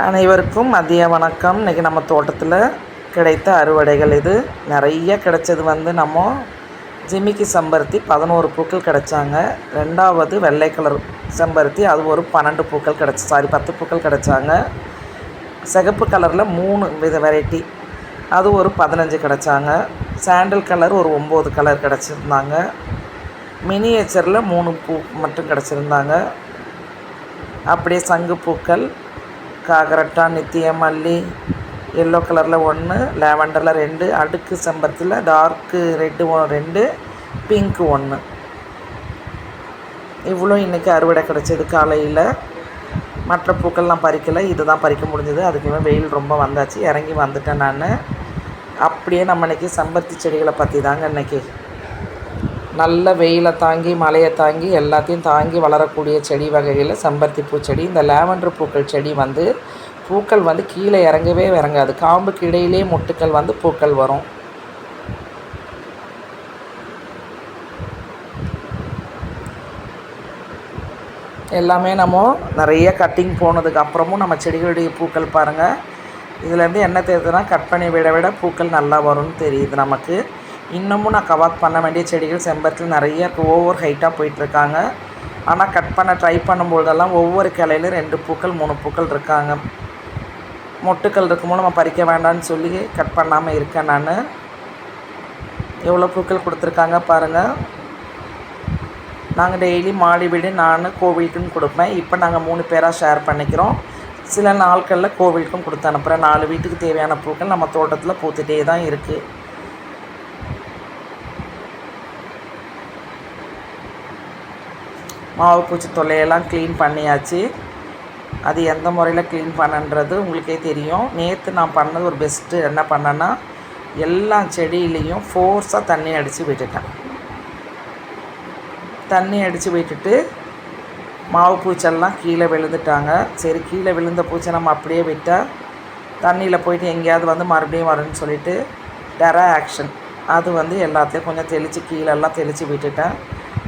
அனைவருக்கும் மதிய வணக்கம். இன்றைக்கி நம்ம தோட்டத்தில் கிடைத்த அறுவடைகள் இது. நிறைய கிடைச்சது வந்து நம்ம ஜிமிக்கி செம்பருத்தி பதினோரு பூக்கள் கிடைச்சாங்க. ரெண்டாவது வெள்ளை கலர் செம்பருத்தி அது ஒரு பன்னெண்டு பூக்கள் கிடச்சி சாரி பத்து பூக்கள் கிடைச்சாங்க. சிகப்பு கலரில் மூணு வித வெரைட்டி அது ஒரு பதினஞ்சு கிடச்சாங்க. சாண்டில் கலர் ஒரு ஒம்பது கலர் கிடச்சிருந்தாங்க. மினியேச்சரில் மூணு பூ மட்டும் கிடச்சிருந்தாங்க. அப்படியே சங்கு பூக்கள் காகரட்டா நித்தியம் மல்லி எல்லோ கலரில் ஒன்று லேவண்டரில் ரெண்டு அடுக்கு செம்பருத்தியில் டார்க்கு ரெட்டு ரெண்டு பிங்க்கு ஒன்று இவ்வளோ இன்றைக்கி அறுவடை கிடச்சிது காலையில். மற்ற பூக்கள்லாம் பறிக்கலை இது தான் பறிக்க முடிஞ்சது. அதுக்குமே வெயில் ரொம்ப வந்தாச்சு. இறங்கி வந்துட்டேன் நான். அப்படியே நம்ம இன்றைக்கி செம்பருத்தி செடிகளை பற்றி தாங்க இன்றைக்கி நல்ல வெயிலை தாங்கி மழையை தாங்கி எல்லாத்தையும் தாங்கி வளரக்கூடிய செடி வகையில் செம்பருத்தி பூச்செடி இந்த லேவண்டர் பூக்கள் செடி வந்து பூக்கள் வந்து கீழே இறங்கவே இறங்காது. காம்புக்கு இடையிலே மொட்டுக்கள் வந்து பூக்கள் வரும். எல்லாமே நம்ம நிறைய கட்டிங் போனதுக்கு அப்புறமும் நம்ம செடிகளுடைய பூக்கள் பாருங்கள் இதுலேருந்து என்ன தெரியுதுன்னா கட் பண்ணி விட விட பூக்கள் நல்லா வரும்னு தெரியுது நமக்கு. இன்னமும் நான் கவாத் பண்ண வேண்டிய செடிகள் செம்பருத்தில் நிறைய ஓவர் ஹைட்டாக போயிட்டுருக்காங்க. ஆனால் கட் பண்ண ட்ரை பண்ணும்பொழுதெல்லாம் ஒவ்வொரு கிளையிலும் ரெண்டு பூக்கள் மூணு பூக்கள் இருக்காங்க. மொட்டுக்கள் இருக்கும்போது நம்ம பறிக்க வேண்டாம்னு சொல்லி கட் பண்ணாமல் இருக்கேன் நான். எவ்வளோ பூக்கள் கொடுத்துருக்காங்க பாருங்கள் நாங்கள் டெய்லி மாடி வீடு நான் கோவிலுக்குன்னு கொடுப்பேன். இப்போ நாங்கள் மூணு பேராக ஷேர் பண்ணிக்கிறோம். சில நாட்களில் கோவிலுக்கும் கொடுத்து அனுப்புகிறேன் நாலு வீட்டுக்கு தேவையான பூக்கள் நம்ம தோட்டத்தில் பூத்துட்டே தான் இருக்குது மாவு பூச்சி தொல்லையெல்லாம் க்ளீன் பண்ணியாச்சு. அது எந்த முறையில் க்ளீன் பண்ணன்றது உங்களுக்கே தெரியும். நேற்று நான் பண்ணது ஒரு பெஸ்ட்டு என்ன பண்ணேன்னா எல்லா செடியிலையும் ஃபோர்ஸாக தண்ணி அடித்து விட்டுட்டேன். தண்ணி அடித்து விட்டுட்டு மாவு பூச்செல்லாம் கீழே விழுந்துட்டாங்க. சரி கீழே விழுந்த பூச்சை நம்ம அப்படியே விட்டால் தண்ணியில் போயிட்டு எங்கேயாவது வந்து மறுபடியும் வரும்னு சொல்லிவிட்டு டெரா ஆக்ஷன். அது வந்து எல்லாத்தையும் கொஞ்சம் தெளித்து கீழெல்லாம் தெளித்து விட்டுட்டேன்.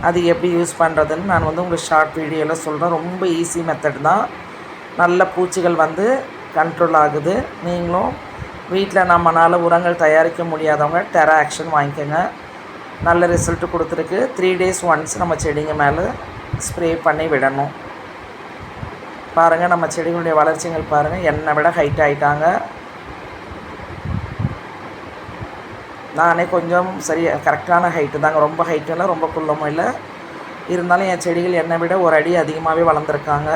அது எப்படி யூஸ் பண்ணுறதுன்னு நான் வந்து உங்களுக்கு ஷார்ட் வீடியோவில் சொல்கிறேன் ரொம்ப ஈஸி மெத்தட் தான். நல்ல பூச்சிகள் வந்து கண்ட்ரோல் ஆகுது. நீங்களும் வீட்டில் நம்மளால் உரங்கள் தயாரிக்க முடியாதவங்க டெரா ஆக்ஷன் வாங்கிக்கோங்க. நல்ல ரிசல்ட்டு கொடுத்துருக்கு. த்ரீ டேஸ் ஒன்ஸ் நம்ம செடிங்க மேலே ஸ்ப்ரே பண்ணி விடணும். பாருங்கள் நம்ம செடிகளுடைய வளர்ச்சிகள் பாருங்கள் என்னை விட ஹைட் ஆகிட்டாங்க நானே கொஞ்சம் சரி கரெக்டான ஹைட்டு தாங்க. ரொம்ப ஹைட்டும் இல்லை ரொம்ப குள்ளமும் இல்லை. இருந்தாலும் என் செடிகள் என்னை விட ஒரு அடி அதிகமாகவே வளர்ந்துருக்காங்க.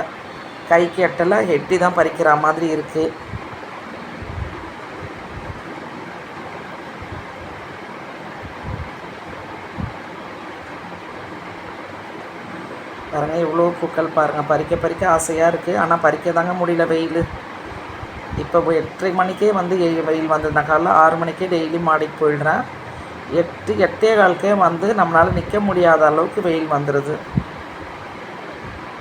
கைக்கு எட்டலை எட்டி தான் பறிக்கிற மாதிரி இருக்குது பாருங்கள் இவ்வளோ பூக்கள் பாருங்கள் பறிக்க பறிக்க ஆசையாக இருக்குது ஆனால் பறிக்க தாங்க முடியல வெயில். இப்போ எட்டரை மணிக்கே வந்து வெயில் வந்து காலைல ஆறு மணிக்கே டெய்லி மாடிக்கு போயிடுறேன். எட்டு எட்டே காலுக்கே வந்து நம்மளால் நிற்க முடியாத அளவுக்கு வெயில் வந்துடுது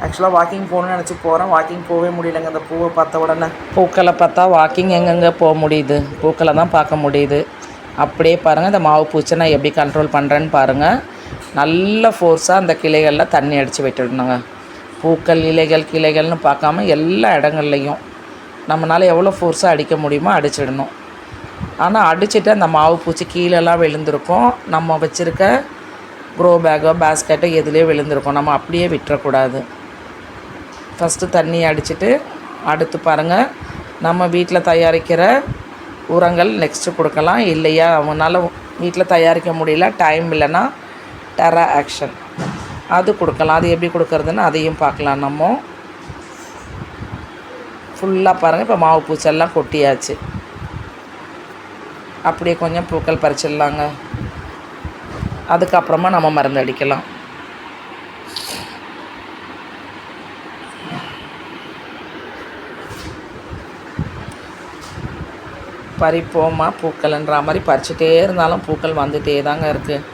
ஆக்சுவலாக வாக்கிங் போகணுன்னு நினச்சி போகிறேன் வாக்கிங் போகவே முடியலைங்க. அந்த பூவை பார்த்த உடனே பூக்களை பார்த்தா வாக்கிங் எங்கெங்கே போக முடியுது? பூக்களை தான் பார்க்க முடியுது. அப்படியே பாருங்கள் இந்த மாவு பூச்சை நான் எப்படி கண்ட்ரோல் பண்ணுறேன்னு பாருங்கள் நல்ல ஃபோர்ஸாக அந்த கிளைகளில் தண்ணி அடித்து விட்டுடணுங்க. பூக்கள் இலைகள் கிளைகள்னு பார்க்காம எல்லா இடங்கள்லையும். நம்மளால் எவ்வளோ ஃபோர்ஸாக அடிக்க முடியுமோ அடிச்சிடணும். ஆனால் அடிச்சுட்டு அந்த மாவு பூச்சி கீழெல்லாம் விழுந்திருக்கும். நம்ம வச்சுருக்க க்ரோ பேக்கோ பேஸ்கெட்டோ எதுலேயோ விழுந்திருக்கும். நம்ம அப்படியே விட்டுறக்கூடாது. ஃபஸ்ட்டு தண்ணி அடிச்சுட்டு அடுத்து பாருங்கள் நம்ம வீட்டில் தயாரிக்கிற உரங்கள் நெக்ஸ்ட்டு கொடுக்கலாம். இல்லையா அவனால் வீட்டில் தயாரிக்க முடியல டைம் இல்லைன்னா டெரா ஆக்ஷன் அது கொடுக்கலாம். அது எப்படி கொடுக்கறதுன்னு அதையும் பார்க்கலாம் நம்ம. ஃபுல்லாக பாருங்கள் இப்போ மாவு பூச்செல்லாம் கொட்டியாச்சு. அப்படியே கொஞ்சம் பூக்கள் பறிச்சிடலாங்க. அதுக்கப்புறமா நம்ம மருந்து அடிக்கலாம். பறிப்போமா பூக்கள்ன்ற மாதிரி பறிச்சுட்டே இருந்தாலும் பூக்கள் வந்துகிட்டே தாங்க இருக்குது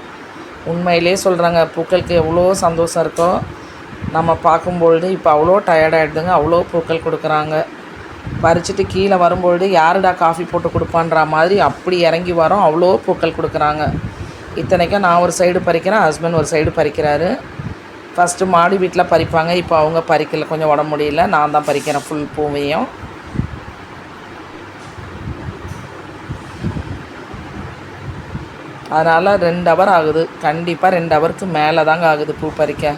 உண்மையிலே சொல்கிறாங்க பூக்களுக்கு எவ்வளோ சந்தோஷம் இருக்கோ. நம்ம பார்க்கும்பொழுது இப்போ அவ்வளோ டயர்டாகிடுதுங்க அவ்வளோ பூக்கள் கொடுக்குறாங்க. பறிச்சுட்டு கீழே வரும்பொழுது யாருடா காஃபி போட்டு கொடுப்பான்ற மாதிரி அப்படி இறங்கி வரோம். அவ்வளோ பூக்கள் கொடுக்குறாங்க. இத்தனைக்கும் நான் ஒரு சைடு பறிக்கிறேன் ஹஸ்பண்ட் ஒரு சைடு பறிக்கிறாரு. ஃபஸ்ட்டு மாடி வீட்டில் பறிப்பாங்க. இப்போ அவங்க பறிக்கல. கொஞ்சம் உடம்பு முடியல. நான் தான் பறிக்கிறேன். ஃபுல் பூவையும். அதனால் ரெண்டு ஹவர் ஆகுது. கண்டிப்பாக ரெண்டு ஹவருக்கு மேலே தாங்க ஆகுது பூ பறிக்க.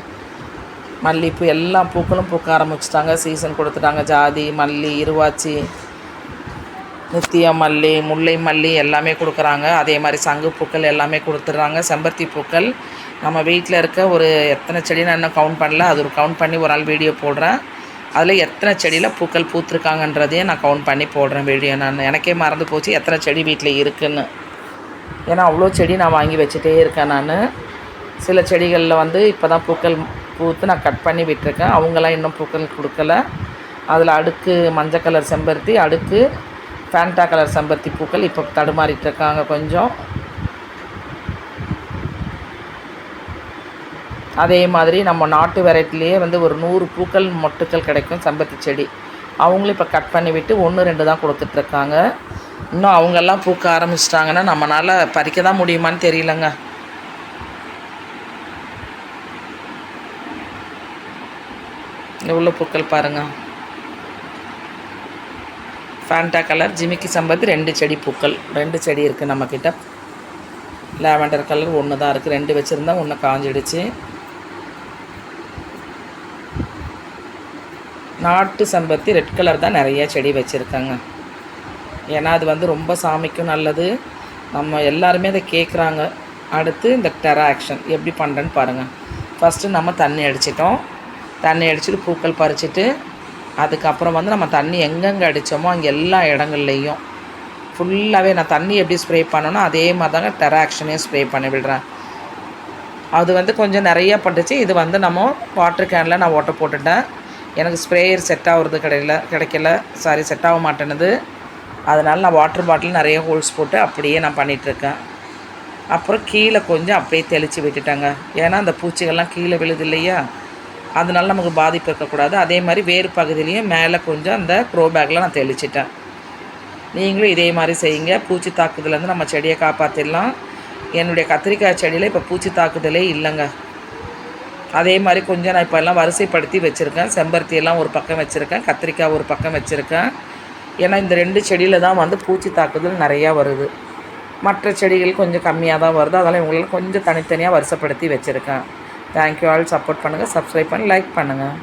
மல்லிகைப்பூ எல்லா பூக்களும் பூக்க ஆரம்பிச்சிட்டாங்க. சீசன் கொடுத்துட்டாங்க. ஜாதி மல்லி இருவாச்சி நித்திய மல்லி முல்லை மல்லி எல்லாமே கொடுக்குறாங்க. அதே மாதிரி சங்கு பூக்கள் எல்லாமே கொடுத்துட்றாங்க. செம்பருத்தி பூக்கள். நம்ம வீட்டில் இருக்க ஒரு எத்தனை செடி நான் இன்னும் கவுண்ட் பண்ணல. அது ஒரு கவுண்ட் பண்ணி ஒரு நாள் வீடியோ போடுறேன். அதில் எத்தனை செடியில் பூக்கள் பூத்துருக்காங்கன்றதையும் நான் கவுண்ட் பண்ணி போடுறேன் வீடியோ நான். எனக்கே மறந்து போச்சு எத்தனை செடி வீட்டில் இருக்குன்னு. ஏன்னா அவ்வளோ செடி நான் வாங்கி வச்சுட்டே இருக்கேன் நான். சில செடிகளில் வந்து இப்போ தான் பூக்கள் பூத்து நான் கட் பண்ணி விட்டுருக்கேன். அவங்களாம் இன்னும் பூக்கள் கொடுக்கல. அதில் அடுக்கு மஞ்சள் கலர் செம்பருத்தி அடுக்கு ஃபேண்டா கலர் செம்பருத்தி பூக்கள் இப்போ தடுமாறிட்டு இருக்காங்க கொஞ்சம். அதே மாதிரி நம்ம நாட்டு வெரைட்டிலேயே வந்து ஒரு நூறு பூக்கள் மொட்டுக்கள் கிடைக்கும் செம்பருத்தி செடி. அவங்களும் இப்போ கட் பண்ணி விட்டு ஒன்று ரெண்டு தான் கொடுத்துட்ருக்காங்க இன்னும் அவங்கெல்லாம் பூக்க ஆரம்பிச்சிட்டாங்கன்னா நம்மளால் பறிக்க தான் முடியுமான்னு தெரியலங்க. எவ்வளோ பூக்கள் பாருங்கள் ஃபேண்டா கலர் ஜிமிக்கி சம்பத்து ரெண்டு செடி பூக்கள். ரெண்டு செடி இருக்குது நம்மக்கிட்ட லாவெண்டர் கலர் ஒன்று தான் இருக்குது ரெண்டு வச்சுருந்தா ஒன்று காஞ்சிடுச்சு. நாட்டு சம்பத்தி ரெட் கலர் தான் நிறைய செடி வச்சுருக்காங்க. ஏன்னா அது வந்து ரொம்ப சாமிக்கும் நல்லது. நம்ம எல்லாருமே அதை கேட்குறாங்க அடுத்து இந்த டெரா ஆக்ஷன் எப்படி பண்ணுறேன்னு பாருங்கள் ஃபஸ்ட்டு நம்ம தண்ணி அடிச்சிட்டோம். தண்ணி அடிச்சுட்டு பூக்கள் பறிச்சுட்டு அதுக்கப்புறம் வந்து நம்ம தண்ணி எங்கெங்கே அடித்தோமோ அங்கே எல்லா இடங்கள்லையும். ஃபுல்லாகவே நான் தண்ணி எப்படி ஸ்ப்ரே பண்ணனோ அதே மாதிரி தாங்க டெராக்ஷனையும் ஸ்ப்ரே பண்ணி விடுறேன். அது வந்து கொஞ்சம் நிறைய பட்டுச்சு. இது வந்து நம்ம வாட்டர் கேனில் நான் ஓட்ட போட்டுட்டேன். எனக்கு ஸ்ப்ரேயர் செட் ஆகுறது கிடையில கிடைக்கல. சாரி செட் ஆக மாட்டேனுது அதனால் நான் வாட்டர் பாட்டில் நிறைய ஹோல்ஸ் போட்டு அப்படியே நான் பண்ணிகிட்ருக்கேன் அப்புறம் கீழே கொஞ்சம் அப்படியே தெளித்து விட்டுட்டேங்க. ஏன்னா அந்த பூச்சிகள்லாம் கீழே விழுது இல்லையா? அதனால நமக்கு பாதிப்பு இருக்கக்கூடாது. அதே மாதிரி வேறு பகுதியிலையும் மேலே கொஞ்சம் அந்த க்ரோ பேக்கில் நான் தெளிச்சிட்டேன். நீங்களும் இதே மாதிரி செய்யுங்க. பூச்சி தாக்குதலேருந்து நம்ம செடியை காப்பாற்றிடலாம் என்னுடைய கத்திரிக்காய் செடியில் இப்போ பூச்சி தாக்குதலே இல்லைங்க. அதே மாதிரி கொஞ்சம் நான் இப்போ எல்லாம் வரிசைப்படுத்தி வச்சுருக்கேன். செம்பருத்தி எல்லாம் ஒரு பக்கம் வச்சுருக்கேன். கத்திரிக்காய் ஒரு பக்கம் வச்சுருக்கேன். ஏன்னா இந்த ரெண்டு செடியில் தான் வந்து பூச்சி தாக்குதல் நிறையா வருது. மற்ற செடிகள் கொஞ்சம் கம்மியாக தான் வருது. அதெல்லாம் இவங்களுக்கு கொஞ்சம் தனித்தனியாக வரிசைப்படுத்தி வச்சுருக்கேன். தேங்க்யூ ஆல் சப்போர்ட் பண்ணுங்கள் சப்ஸ்கிரைப் பண்ணி லைக் பண்ணுங்கள்